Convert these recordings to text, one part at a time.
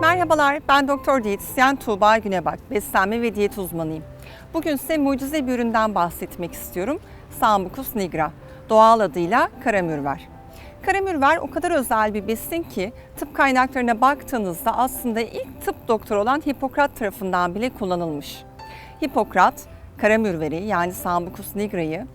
Merhabalar, ben doktor diyetisyen Tuğba Günebak, beslenme ve diyet uzmanıyım. Bugün size mucize bir üründen bahsetmek istiyorum. Sambucus nigra, doğal adıyla karamürver. Karamürver o kadar özel bir besin ki tıp kaynaklarına baktığınızda aslında ilk tıp doktoru olan Hipokrat tarafından bile kullanılmış. Hipokrat, karamürveri yani Sambucus nigra'yı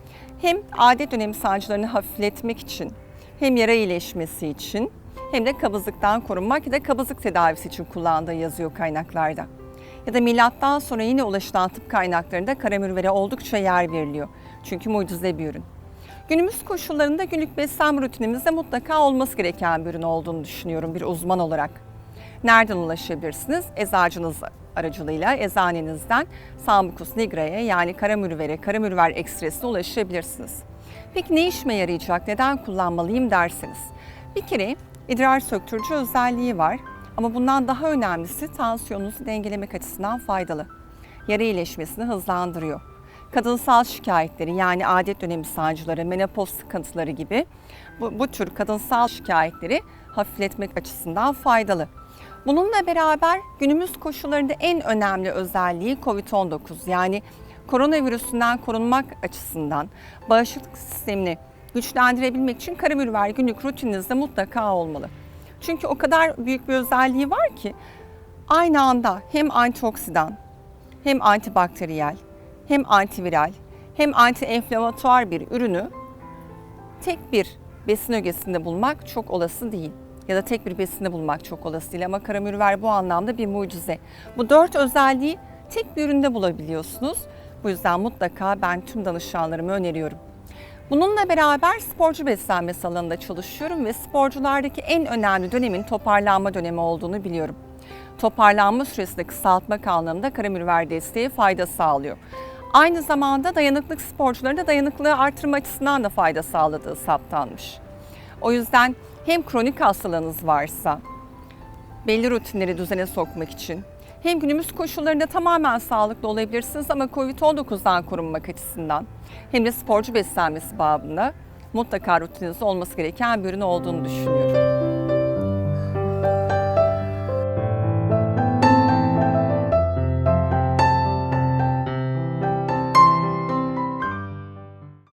hem adet dönemi sancılarını hafifletmek için hem yara iyileşmesi için hem de kabızlıktan korunmak ya da kabızlık tedavisi için kullandığı yazıyor kaynaklarda. Ya da milattan sonra yine ulaşılan tıp kaynaklarında karamürvere oldukça yer veriliyor. Çünkü mucize bir ürün. Günümüz koşullarında günlük beslenme rutinimizde mutlaka olması gereken bir ürün olduğunu düşünüyorum bir uzman olarak. Nereden ulaşabilirsiniz? Eczacınız aracılığıyla eczanenizden Sambucus nigra'ya yani karamürvere, karamürver ekstresine ulaşabilirsiniz. Peki ne işime yarayacak, neden kullanmalıyım derseniz. Bir kere idrar söktürücü özelliği var ama bundan daha önemlisi tansiyonunuzu dengelemek açısından faydalı. Yara iyileşmesini hızlandırıyor. Kadınsal şikayetleri yani adet dönemi sancıları, menopoz sıkıntıları gibi bu, bu tür kadınsal şikayetleri hafifletmek açısından faydalı. Bununla beraber günümüz koşullarında en önemli özelliği COVID-19 yani koronavirüsünden korunmak açısından bağışıklık sistemini güçlendirebilmek için karamürver günlük rutininizde mutlaka olmalı. Çünkü o kadar büyük bir özelliği var ki aynı anda hem antioksidan hem antibakteriyel hem antiviral hem antienflamatuar bir ürünü tek bir besin ögesinde bulmak çok olası değil. Ya da tek bir besinde bulmak çok olası değil ama karamürver bu anlamda bir mucize. Bu dört özelliği tek bir üründe bulabiliyorsunuz. Bu yüzden mutlaka ben tüm danışanlarıma öneriyorum. Bununla beraber sporcu beslenmesi alanında çalışıyorum ve sporculardaki en önemli dönemin toparlanma dönemi olduğunu biliyorum. Toparlanma süresini kısaltmak anlamında karamürver desteği fayda sağlıyor. Aynı zamanda dayanıklık sporcularında dayanıklılığı artırma açısından da fayda sağladığı saptanmış. O yüzden hem kronik hastalığınız varsa belli rutinleri düzene sokmak için hem günümüz koşullarında tamamen sağlıklı olabilirsiniz ama Covid-19'dan korunmak açısından hem de sporcu beslenmesi babında mutlaka rutininizde olması gereken bir ürün olduğunu düşünüyorum.